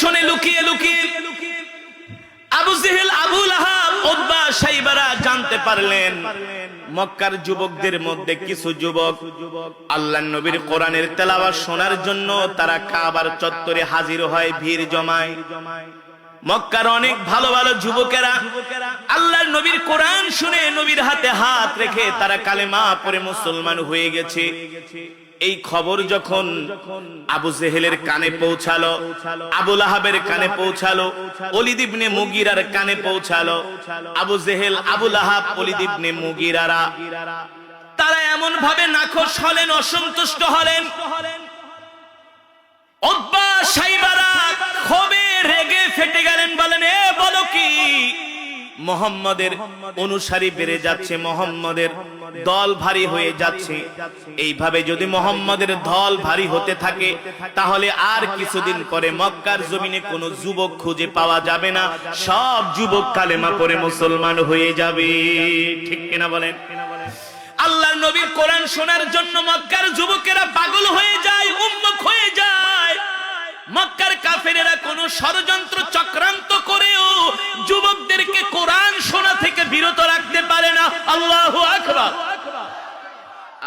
শোনে লুকিয়ে লুকিয়ে আবু জেহেল আবুল আহাব সাইবারা জানতে পারলেন, মক্কার যুবকদের মধ্যে কিছু যুবক আল্লাহ নবীর কোরআনের তেলাওয়াত শোনার জন্য তারা কাবার চত্বরে হাজির হয় ভিড় জমায়। মক্কার অনেক ভালো ভালো যুবকেরা আল্লাহর নবীর কোরআন শুনে নবীর হাতে হাত রেখে তারা কালেমা পরে মুসলমান হয়ে গেছে। এই খবর যখন আবু জেহেলের কানে পৌঁছালো আবুল আহাবের কানে পৌঁছালো অলিদ ইবনে মুগিরার কানে পৌঁছালো, আবু জেহেল আবুল আহাব অলিদ ইবনে মুগিরারা। তারা এমন ভাবে নাখোশ হলেন, অসন্তুষ্ট হলেন। উতবা সাইবারা ক্ষোভে রেগে ফেটে গেলেন, বলেন, এ, বলো কি? মোহাম্মদের অনুসারী বেড়ে যাচ্ছে, মোহাম্মদের দল ভারী হয়ে যাচ্ছে। এইভাবে যদি মোহাম্মদের দল ভারী হতে থাকে, তাহলে আর কিছুদিন পরে মক্কার জমিনে কোনো যুবক খুঁজে পাওয়া যাবে না। সব যুবক কালেমা পরে মুসলমান হয়ে যাবে। ঠিক কিনা বলেন? আল্লাহর নবীর কোরআন শোনার জন্য মক্কার যুবকেরা পাগল হয়ে যায় উন্মুখ হয়ে যায়। মক্কার কাফেরেরা কোন ষড়যন্ত্র চক্রান্ত করেও যুবকদেরকে কোরআন শোনা থেকে বিরত রাখতে পারে না। আল্লাহ আকবার।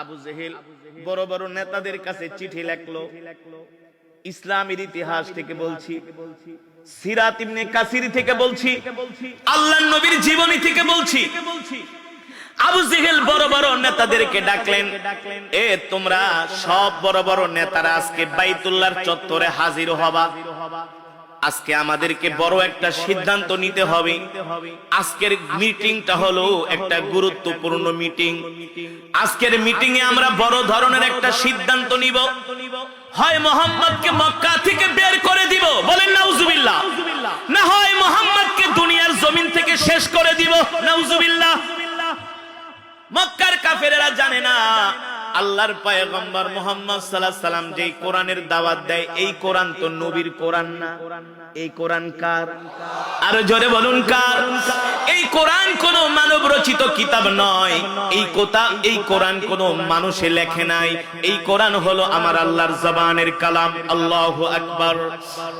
আবু জেহেল বড় বড় নেতাদের কাছে চিঠি লেখলো। ইসলামের ইতিহাস থেকে বলছি, সিরাত ইবনে কাসির থেকে বলছি, আল্লাহর নবীর জীবনী থেকে বলছি আবু জেহেল বড় বড় নেতাদেরকে ডাকলেন, এ, তোমরা সব বড় বড় নেতারা আজকে বাইতুল্লাহর চত্বরে হাজির হবা। আজকে আমাদেরকে বড় একটা সিদ্ধান্ত নিতে হবে। আজকের মিটিংটা হলো একটা গুরুত্বপূর্ণ মিটিং। আজকের মিটিং এ আমরা বড় ধরনের একটা সিদ্ধান্ত নিব। হয় মোহাম্মদকে মক্কা থেকে বের করে দিব, বলেন নাউজুবিল্লাহ। না হয় মোহাম্মদকে দুনিয়ার জমিন থেকে শেষ করে দিব, নাউজুবিল্লাহ। মক্কার কাফেরেরা জানে না। আল্লাহর পায়গম্বর মোহাম্মদ সাল্লাহ সাল্লাম যে কোরআনের দাওয়াত দেয়, এই কোরআন তো নবীর কোরআন না। এই কোরআন কার? আরও জোরে বলুন কার? এই কোরআন কোন মানব রচিত কিতাব নয়। এই কোতা এই কোরআন কোন মানুষে লেখে নাই। এই কোরআন হলো আমার আল্লাহর জবানের কালাম। আল্লাহু আকবার।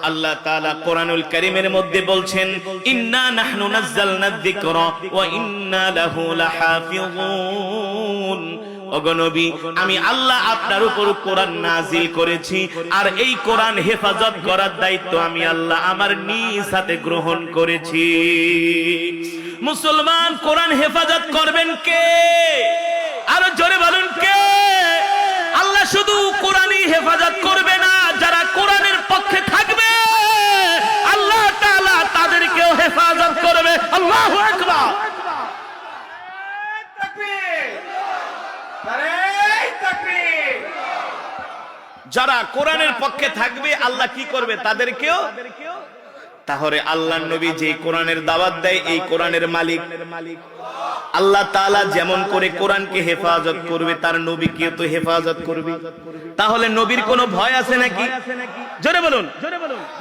আল্লাহ তাআলা কোরআনুল কারীমের মধ্যে বলছেন, ইন্না নাহনু নাযালনা যিকরা ওয়া ইন্না লাহু লাহাফিযুন। অগনবী আমি আল্লাহ আপনার উপর কোরআন নাজিল করেছি, আর এই কোরআন হেফাজত করার দায়িত্ব আমি আল্লাহ আমার নিজ হাতে গ্রহণ করেছি। মুসলমান, কোরআন হেফাজত করবেন কে? আরও জোরে বলুন কে? আল্লাহ শুধু কোরআনই হেফাজত করবে না, যারা কোরআনের পক্ষে থাকবে, আল্লাহ তাদেরকেও হেফাজত করবে। আল্লাহু যারা কোরআনের পক্ষে থাকবে, আল্লাহ কি করবে তাদেরকেও? তাহলে আল্লাহ নবী যে কোরআনের দাওয়াত দেয়, এই কোরআনের মালিক। আল্লাহ তাআলা যেমন করে কোরআনকে হেফাজত করবে, তার নবীকে তো হেফাজত করবে। তাহলে নবীর কোনো ভয় আছে নাকি? জোরে বলুন।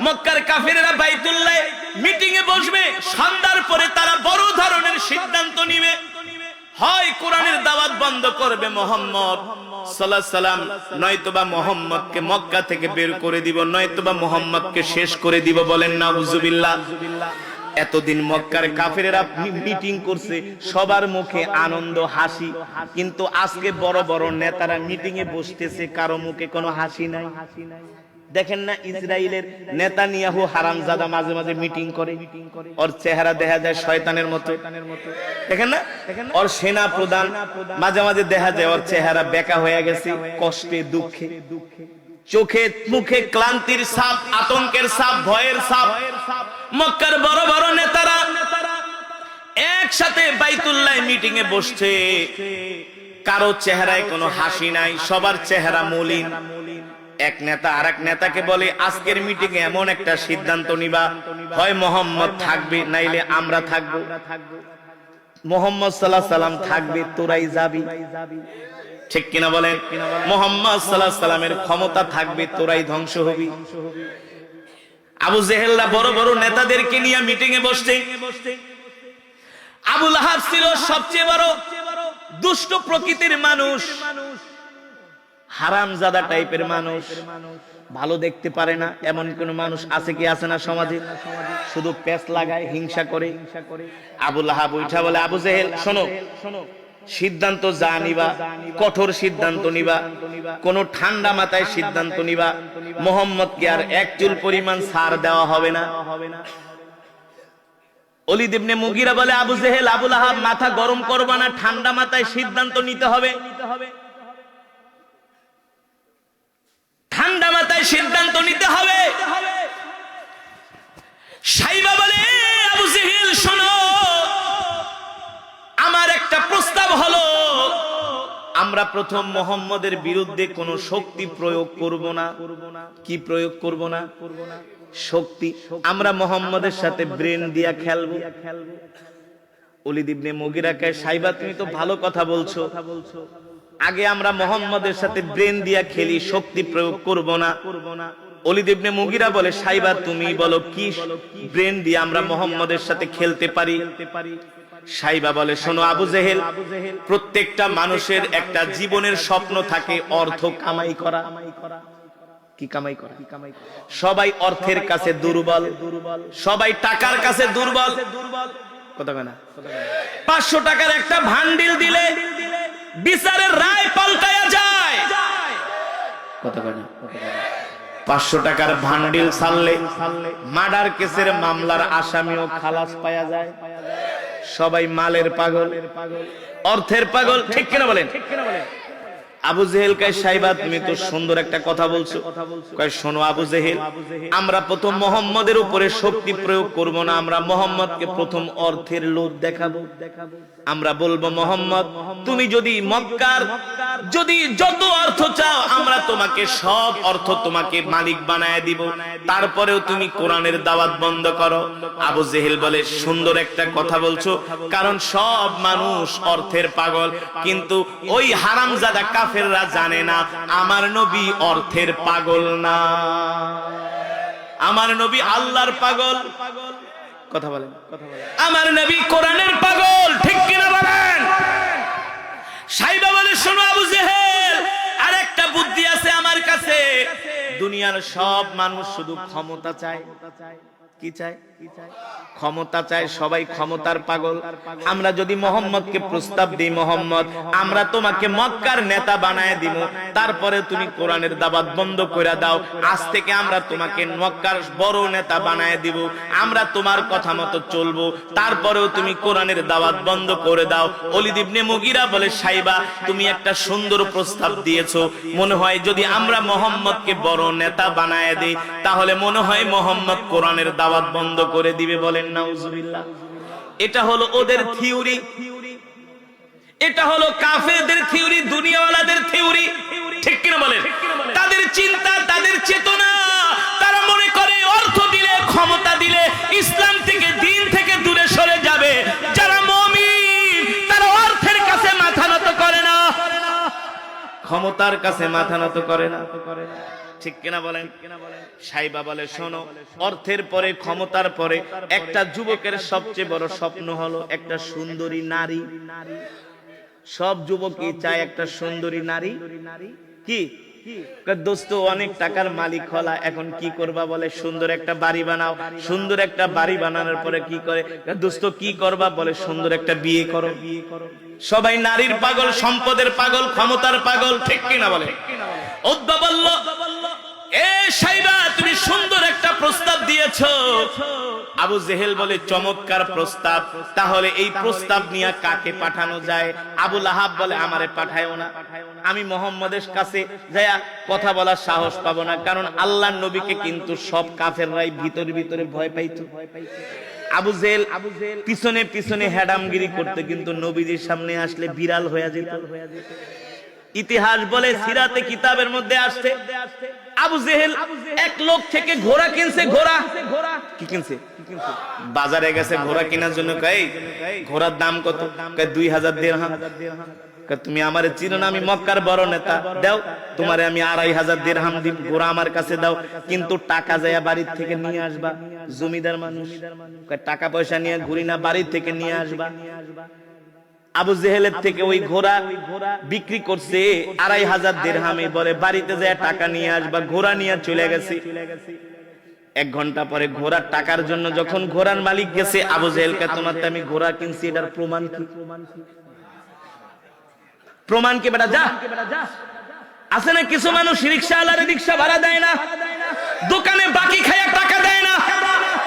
মক্কার কাফিরেরা বাইতুল্লাহ মিটিং এ বসবে, সন্ধ্যার পরে তারা বড় ধরনের সিদ্ধান্ত নিবে। হয় কোরআনের দাওয়াত বন্ধ করবে মোহাম্মদ। নয়তোবা মোহাম্মদকে মক্কা থেকে বের করে দিব, নয়তোবা মোহাম্মদকে শেষ করে দিব বলেন না উজুবিল্লাহ এতদিন মক্কার কাফেরেরা মিটিং করছে, সবার মুখে আনন্দ, হাসি। কিন্তু আজকে বড় বড় নেতারা মিটিং এ বসতেছে, কারও মুখে কোনো হাসি নাই হাসি নাই। দেখেন না ইসরায়েলের নেতা নিয়াহু হারামজাদা মাঝে মাঝে মিটিং করে। ওর চেহারা দেখা যায় শয়তানের মতো। দেখেন না? ওর সেনা প্রধান মাঝে মাঝে দেখা যায় ওর চেহারা বেকা হয়ে গেছে কষ্টে দুঃখে। চোখে মুখে ক্লান্তির সাপ আতঙ্কের সাপ ভয়ের সাপ মক্কার বড় বড় নেতারা একসাথে বাইতুল্লাহ মিটিং এ বসছে। কারও চেহারায় কোনো হাসি নাই সবার চেহারা মলিন। এক নেতা আর এক নেতাকে বলে, আজকের মিটিং এ এমন একটা সিদ্ধান্ত নিবা। হয় মোহাম্মদ থাকবে, নাইলে আমরা থাকব। মোহাম্মদ সাল্লাহ সাল্লাম, থাকবে, তোরাই যাবি। ঠিক কিনা বলেন? মোহাম্মদ সাল্লাহ সাল্লামের ক্ষমতা থাকবে, তোরাই ধ্বংস হবি। আবু জেহেল্লা বড় বড় নেতাদেরকে নিয়ে মিটিং এ বসছে। আবুল আহাব ছিল সবচেয়ে বড় দুষ্ট প্রকৃতির মানুষ। হারামজাদা টাইপের মানুষ। ভালো দেখতে পারে না, এমন কোন মানুষ আছে কি, আছে না সমাজে? শুধু পেস লাগায়, হিংসা করে। আবুল আহাব উঠা বলে, আবু জেহেল, শোনো, সিদ্ধান্ত যা নিবা, কঠোর সিদ্ধান্ত নিবা, কোন ঠান্ডা মাথায় সিদ্ধান্ত নিবা, মোহাম্মদকে আর এক চুল পরিমাণ সার দেওয়া হবে না। অলি দেবনে মুগিরা বলে, আবু জেহেল, আবুল আহাব, মাথা গরম করবা না, ঠান্ডা মাথায় সিদ্ধান্ত নিতে হবে। ঠান্ডা মাথায় সিদ্ধান্ত নিতে হবে। সাইবা বলে, আবু জেহেল শোনো, আমার একটা প্রস্তাব হলো, আমরা প্রথম মোহাম্মদের বিরুদ্ধে কোনো শক্তি প্রয়োগ করব না। কি প্রয়োগ করব না? শক্তি। আমরা মোহাম্মদের সাথে ব্রেন দিয়া খেলব। অলিদ ইবনে মুগিরাকে, সাইবা, তুমি তো ভালো কথা বলছো। আগে আমরা মোহাম্মদের সাথে ব্রেন দিয়া খেলি, শক্তি প্রয়োগ করব না। অলিদ ইবনে মুগিরা বলে, সাইবা, তুমি বলো কি ব্রেন দিয়ে আমরা মোহাম্মদের সাথে খেলতে পারি? সাইবা বলে, শোনো আবু জেহেল, প্রত্যেকটা মানুষের একটা জীবনের স্বপ্ন থাকে অর্থ কামাই করা। কি কামাই করা? সবাই অর্থের কাছে দুর্বল, সবাই টাকার কাছে দুর্বল। কথা না? পাঁচশো টাকার একটা ভান্ডিল দিলে বিচারের রায় পাল্টায়া যায়। কথা কয় না পাঁচশো টাকার ভান্ডিল ছাড়লে মার্ডার কেসের মামলার আসামিও খালাস পাওয়া যায়। সবাই মালের পাগল অর্থের পাগল ঠিক কিনা বলেন? আবু জেহেল কয় সাইবা তুমি তো সুন্দর একটা কথা বলছো। কয়, শোনো আবু জেহেল, আমরা প্রথম মোহাম্মদের উপরে শক্তি প্রয়োগ করব না, আমরা মোহাম্মদকে প্রথম অর্থের লোভ দেখাবো। আমরা বলব, মোহাম্মদ, তুমি যদি মক্কার, যদি যত অর্থ চাও, আমরা তোমাকে সব অর্থ তোমাকে মালিক বানায় দিব। তারপরেও তুমি কোরআনের দাওয়াত বন্ধ করো। আবু জেহেল বলে, সুন্দর একটা কথা বলছো, কারণ সব মানুষ অর্থের পাগল, কিন্তু ওই হারামজাদা কাফেররা জানে না, আমার নবী অর্থের পাগল না। আমার নবী আল্লাহর পাগল। কথা বলেন আমার নবী কোরআনের পাগল, ঠিক কিনা বলেন? সাইবা বলে, শোনো আবু জেহেল আর একটা বুদ্ধি আছে আমার কাছে। দুনিয়ার সব মানুষ শুধু ক্ষমতা চায়। কি চায়? ক্ষমতা চায়, সবাই ক্ষমতার পাগল। আমরা যদি মোহাম্মদকে প্রস্তাব দিই, মোহাম্মদ, আমরা তোমাকে মক্কার নেতা বানায় দিব তারপরে তুমি কোরআনের দাবাত বন্ধ করে দাও। আজ থেকে আমরা তোমাকে মক্কার বড় নেতা বানায় দিব। আমরা তোমার কথা মতো চলবো। তারপরেও তুমি কোরআনের দাওয়াত বন্ধ করে দাও। অলিদ ইবনে মুগিরা বলে, সাইবা, তুমি একটা সুন্দর প্রস্তাব দিয়েছ। মনে হয় যদি আমরা মোহাম্মদকে বড় নেতা বানায় দিই, তাহলে মনে হয় মোহাম্মদ কোরআনের দাওয়াত বন্ধ করে দিবে বলেন, নাউজুবিল্লাহ। এটা হলো ওদের থিওরি। এটা হলো কাফেরদের থিওরি, দুনিয়াওয়ালাদের থিওরি। ঠিক কিনা বলেন? তাদের চিন্তা, তাদের চেতনা, তারা মনে করে অর্থ দিলে, ক্ষমতা দিলে ইসলাম থেকে দিন থেকে দূরে সরে যাবে। যারা মমিন, তারা অর্থের কাছে মাথা নত করে না। ক্ষমতার কাছে মাথা নত করে না। ঠিক কিনা বলেন? সাইবা বলে, শোনো, অর্থের পরে, ক্ষমতার পরে একটা যুবকের সবচেয়ে বড় স্বপ্ন হলো একটা সুন্দরী নারী। সব যুবকই চায় একটা সুন্দরী নারী। কি? দোস্ত, অনেক টাকার মালিক হলা, এখন কি করবা বলে? সুন্দর একটা বাড়ি বানাও, সুন্দর একটা বাড়ি বানানোর পরে কি করে? দোস্ত, কি করবা বলে? সুন্দর একটা বিয়ে করো। সবাই নারীর পাগল, সম্পদের পাগল, ক্ষমতার পাগল, ঠিক কিনা বলে? এ তুমি সুন্দর একটা প্রস্তাব দিয়েছ। আবু জেহেল বলে, চমৎকার প্রস্তাব। তাহলে এই প্রস্তাব নিয়ে কাকে পাঠানো যায়? আবু লাহাব বলে, আমারে পাঠায়ও না। আমি মোহাম্মদের কাছে কথা বলার সাহস পাবো না, কারণ আল্লাহ নবীকে কিন্তু সব কাফেররাই ভিতরে ভিতরে ভয় পাইতো। আবু জেল আবু জেল পিছনে পিছনে হ্যাডামগিরি করতে কিন্তু নবীজির সামনে আসলে বিড়াল হয়ে যেত। ইতিহাস বলে সিরাতে কিতাবের মধ্যে আসছে। আবু জেহেল এক লোক থেকে ঘোড়া কিনছে ঘোড়া। কি কিনছে? বাজারে গেছে ঘোড়া কেনার জন্য কই ঘোড়ার দাম কত? দুই হাজার কয়, তুমি আমারে চিনো না আমি মক্কার বড় নেতা। দাও তোমারে আমি আড়াই হাজার দেড় হাম দিব। ঘোড়া আমার কাছে দাও। কিন্তু টাকা যায় বাড়ির থেকে নিয়ে আসবা। জমিদার মানুষ। টাকা পয়সা নিয়ে ঘুরি না বাড়ির থেকে নিয়ে আসবা। আবু জেহেলের থেকে ওই ঘোড়া বিক্রি করছে আড়াই হাজার দেড়হামে। বলে, বাড়িতে যায়, টাকা নিয়ে আসবা ঘোড়া নিয়ে চলে গেছে। এক ঘণ্টা পরে ঘোড়ার টাকার জন্য যখন ঘোড়ার মালিক গেছে, আবু জেহেলকে, তোমার আমি ঘোড়া কিনছি, এটার প্রমাণ কি? প্রমাণ কি, বেটা, যা। আছে না, কিছু মানুষ রিক্সা আলারে রিক্সা ভাড়া দেয় না, দোকানে বাকি খায় টাকা দেয় না,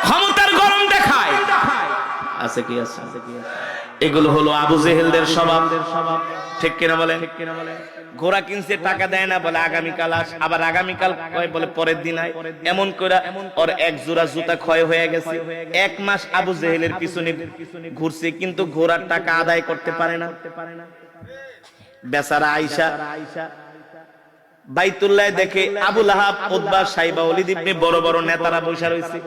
ক্ষমতার গরম দেখায়। আছে কি আছে আছে কি, আছে। এগুলো হলো আবু জেহেলদের স্বভাব। ঠিক কিনা বলে ঘোড়া কিনছে টাকা দেয় না বলে আগামীকাল আস আবার আগামীকাল কয় বলে পরের দিন আয়। এমন করে ওর এক জোড়া জুতা ক্ষয় হয়ে গেছে। এক মাস আবু জেহেলের পিছনে ঘুরছে কিন্তু ঘোড়ার টাকা আদায় করতে পারে না। বেচারা আইসা বাইতুল্লাহ দেখে আবুল আহাব উদ্বা সাইবা অলিদ ইবনে বড় বড় নেতারা বসে রয়েছে।